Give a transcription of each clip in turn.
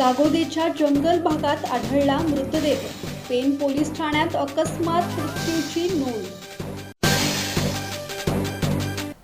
गागोदेच्या जंगल भागात आढळला मृतदेह. पेन पोलीस ठाण्यात अकस्मात मृत्यूची नोंद.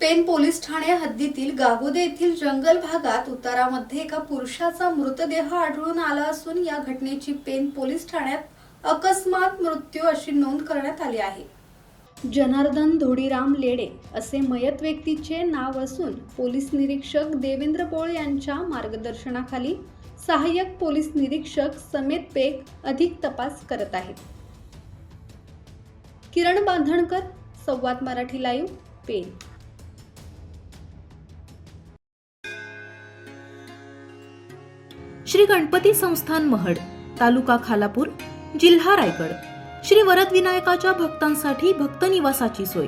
पेन पोलीस ठाणे हद्दीतील गागोदे येथील जंगल भागात उतारामध्ये एका पुरुषाचा मृतदेह आढळून आला असून या घटनेची पेन पोलीस ठाण्यात अकस्मात मृत्यू अशी नोंद करण्यात आली आहे. जनार्दन धोडीराम लेडे असे मयत व्यक्तीचे नाव असून पोलीस निरीक्षक देवेंद्र पोळ यांच्या मार्गदर्शनाखाली सहाय्यक पोलीस निरीक्षक समेत पेक अधिक तपास करत आहेत. किरण बांधणकर संवाद मराठी लाईव्ह पेन श्री गणपती संस्थान महड तालुका खालापूर जिल्हा रायगड. श्री वरदविनायकाच्या भक्तांसाठी भक्त निवासाची सोय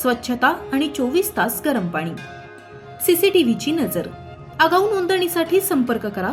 स्वच्छता आणि चोवीस तास गरम पाणी. सीसीटीव्हीची नजर. आगाऊ नोंदणीसाठी संपर्क करा